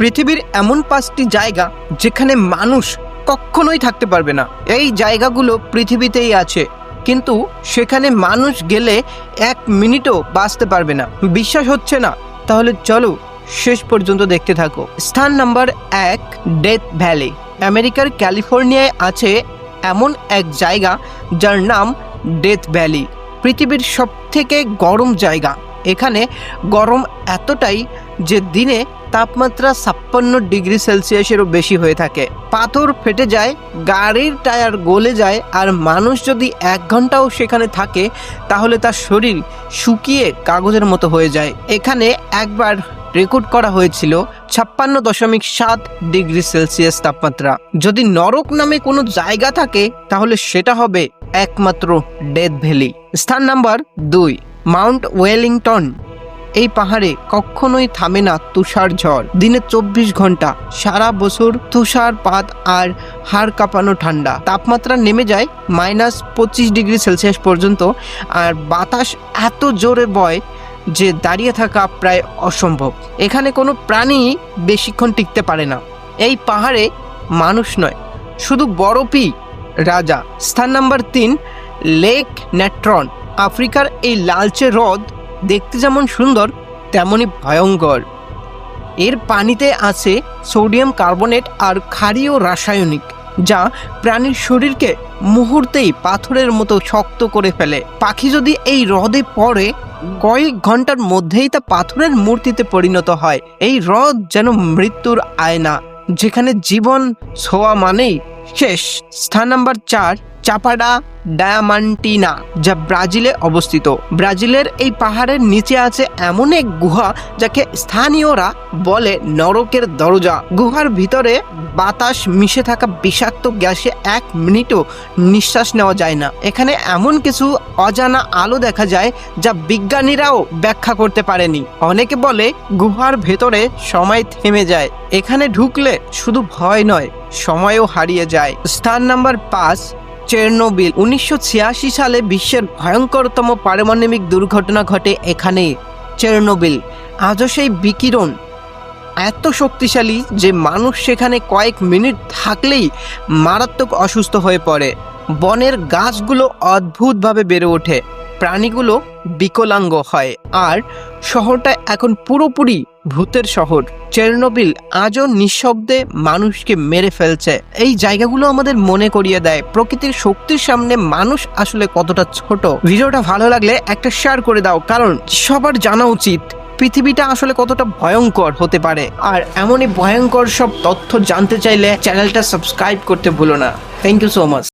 পৃথিবীর এমন পাঁচটি জায়গা যেখানে মানুষ কখনোই থাকতে পারবে না। এই জায়গাগুলো পৃথিবীতেই আছে, কিন্তু সেখানে মানুষ গেলে এক মিনিটও বাঁচতে পারবে না। বিশ্বাস হচ্ছে না? তাহলে চলো শেষ পর্যন্ত দেখতে থাকো। স্থান নাম্বার এক, ডেথ ভ্যালি। আমেরিকার ক্যালিফোর্নিয়ায় আছে এমন এক জায়গা যার নাম ডেথ ভ্যালি। পৃথিবীর সব থেকে গরম জায়গা। এখানে গরম এতটাই যে দিনে তাপমাত্রা ছাপ্পান্ন ডিগ্রি সেলসিয়াসেরও বেশি হয়ে থাকে। পাথর ফেটে যায়, গাড়ির টায়ার গলে যায়, আর মানুষ যদি এক ঘন্টাও সেখানে থাকে, তাহলে তার শরীর শুকিয়ে কাগজের মতো হয়ে যায়। এখানে একবার রেকর্ড করা হয়েছিল ছাপ্পান্ন দশমিক সাত ডিগ্রি সেলসিয়াস তাপমাত্রা। যদি নরক নামে কোনো জায়গা থাকে, তাহলে সেটা হবে একমাত্র ডেথ ভ্যালি। স্থান নাম্বার দুই। Mount Wellington. এই পাহাড়ে কখনোই থামে না তুষার ঝড়। দিনে চব্বিশ ঘণ্টা সারা বছর তুষারপাত আর হাড় কাঁপানো ঠান্ডা। তাপমাত্রা নেমে যায় মাইনাস পঁচিশ ডিগ্রি সেলসিয়াস পর্যন্ত আর বাতাস এত জোরে বয় যে দাঁড়িয়ে থাকা প্রায় অসম্ভব। এখানে কোনো প্রাণী বেশিক্ষণ টিকতে পারে না। এই পাহাড়ে মানুষ নয়, শুধু বরফই রাজা। স্থান নাম্বার তিন, লেক নেট্রন আফ্রিকার এই লালচে হ্রদ দেখতে যেমন সুন্দর তেমনই ভয়ঙ্কর। এর পানিতে আছে সোডিয়াম কার্বনেট আর ক্ষারীয় রাসায়নিক, যা প্রাণীর শরীরকে মুহূর্তেই পাথরের মতো শক্ত করে ফেলে। পাখি যদি এই হ্রদে পড়ে, কয়েক ঘণ্টার মধ্যেই তা পাথরের মূর্তিতে পরিণত হয়। এই হ্রদ যেন মৃত্যুর আয়না, যেখানে জীবন ছোঁয়া মানেই শেষ। স্থান নাম্বার চার চাপাডা ডায়ামান্টিনা, যা ব্রাজিলে অবস্থিত। ব্রাজিলের এই পাহাড়ের নিচে আছে এমন এক গুহা, যাকে স্থানীয়রা বলে নরকের দরজা। গুহার ভিতরে বাতাস মিশে থাকা বিষাক্ত গ্যাসে এক মিনিটও নিঃশ্বাস নেওয়া যায় না। এখানে এমন কিছু অজানা আলো দেখা যায়, যা বিজ্ঞানীরাও ব্যাখ্যা করতে পারেনি। অনেকে বলে গুহার ভেতরে সময় থেমে যায়। এখানে ঢুকলে শুধু ভয় নয়, সময়ও হারিয়ে যায়। স্থান নাম্বার পাঁচ চেরনোবিল। উনিশশো ছিয়াশি সালে বিশ্বের ভয়ঙ্করতম পারমাণবিক দুর্ঘটনা ঘটে এখানে, চেরনোবিল। আজও সেই বিকিরণ এত শক্তিশালী যে মানুষ সেখানে কয়েক মিনিট থাকলেই মারাত্মক অসুস্থ হয়ে পড়ে। বনের গাছগুলো অদ্ভুতভাবে বেড়ে ওঠে। প্রাণীগুলো বিকলাঙ্গ হয়। আর শহরটা এখন পুরোপুরি ভূতের শহর। চেরনোবিল আজও নিঃশব্দে মানুষকে মেরে ফেলছে। এই জায়গাগুলো আমাদের মনে করিয়ে দেয়, প্রকৃতির শক্তির সামনে মানুষ আসলে কতটা ছোট। ভিডিওটা ভালো লাগলে একটা শেয়ার করে দাও, কারণ সবার জানা উচিত পৃথিবীটা আসলে কতটা ভয়ঙ্কর হতে পারে। আর এমনই ভয়ঙ্কর সব তথ্য জানতে চাইলে চ্যানেলটা সাবস্ক্রাইব করতে ভুলো না। Thank you so much